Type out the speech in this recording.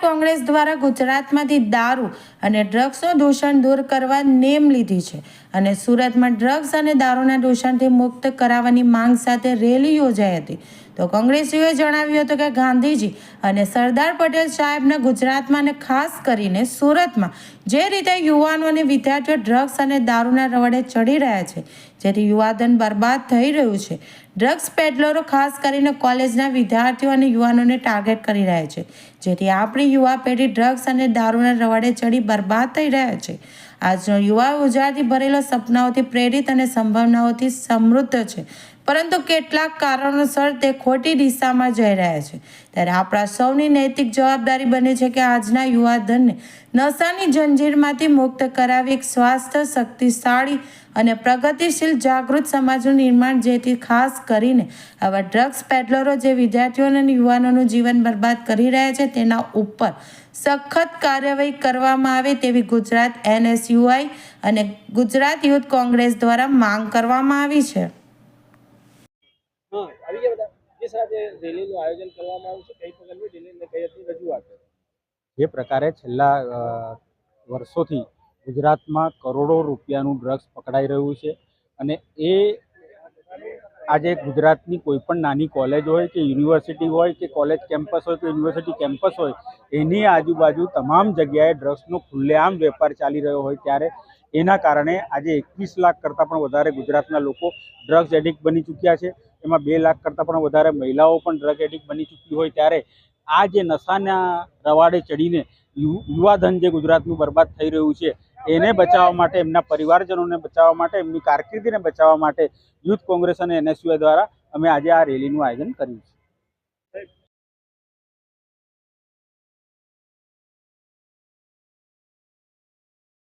કોંગ્રેસ દ્વારા ગુજરાતમાંથી દારૂ અને ડ્રગ્સનું દૂષણ દૂર કરવા નેમ લીધી છે. અને સુરતમાં ડ્રગ્સ અને દારૂના દૂષણથી મુક્ત કરાવવાની માંગ સાથે રેલી યોજાઈ હતી. તો કોંગ્રેસીઓએ જણાવ્યું હતું કે ગાંધીજી અને સરદાર પટેલ સાહેબના ગુજરાતમાં અને ખાસ કરીને સુરતમાં જે રીતે યુવાનો અને વિદ્યાર્થીઓ ડ્રગ્સ અને દારૂના રવડે ચડી રહ્યા છે, જેથી યુવાધન બરબાદ થઈ રહ્યું છે. ડ્રગ્સ પેડલરો ખાસ કરીને કોલેજના વિદ્યાર્થીઓ અને યુવાનોને ટાર્ગેટ કરી રહ્યા છે, જેથી આપણી યુવા પેઢી ડ્રગ્સ અને દારૂના રવાડે ચડી બરબાદ થઈ રહ્યા છે. આજનો યુવા ઉજાળથી ભરેલો સપનાઓથી પ્રેરિત અને સંભાવનાઓથી સમૃદ્ધ છે. પરંતુ કેટલાક કારણોસર તે ખોટી દિશામાં જઈ રહ્યા છે. ત્યારે આપણા સૌની નૈતિક જવાબદારી બને છે કે આજના યુવાધનને નશાની જંજીરમાંથી મુક્ત કરાવી એક સ્વાસ્થ્ય શક્તિશાળી અને પ્રગતિશીલ જાગૃત સમાજનું નિર્માણ જેથી ખાસ કરીને આવા ડ્રગ્સ પેડલરો જે વિદ્યાર્થીઓ અને યુવાનોનું જીવન બરબાદ કરી રહ્યા છે તેના ઉપર સખત કાર્યવાહી કરવામાં આવે તેવી ગુજરાત એનએસયુઆઈ અને ગુજરાત યુથ કોંગ્રેસ દ્વારા માંગ કરવામાં આવી છે. જે પ્રકારે છેલ્લા વર્ષોથી ગુજરાતમાં કરોડો રૂપિયાનું ડ્રગ્સ પકડાઈ રહ્યું છે અને એ આજે ગુજરાતની કોઈ પણ નાની કોલેજ હોય કે યુનિવર્સિટી હોય કે કોલેજ કેમ્પસ હોય કે યુનિવર્સિટી કેમ્પસ હોય, એની આજુબાજુ તમામ જગ્યાએ ડ્રગ્સનો ખુલ્લેઆમ વેપાર ચાલી રહ્યો હોય ત્યારે એના કારણે આજે એકવીસ લાખ કરતાં પણ વધારે ગુજરાતના લોકો ડ્રગ્સ એડિક્ટ બની ચૂક્યા છે. એમાં બે લાખ કરતાં પણ વધારે મહિલાઓ પણ ડ્રગ એડિક્ટ બની ચૂકી હોય ત્યારે આ જે નશાના રવાડે ચડીને યુ- યુવાધન જે ગુજરાતનું બરબાદ થઈ રહ્યું છે એને બચાવવા માટે, એમના પરિવારજનોને બચાવવા માટે, એમની કારકિર્દીને બચાવવા માટે યુથ કોંગ્રેસ અને એનએસયુઆઈ દ્વારા અમે આજે આ રેલીનું આયોજન કર્યું છે.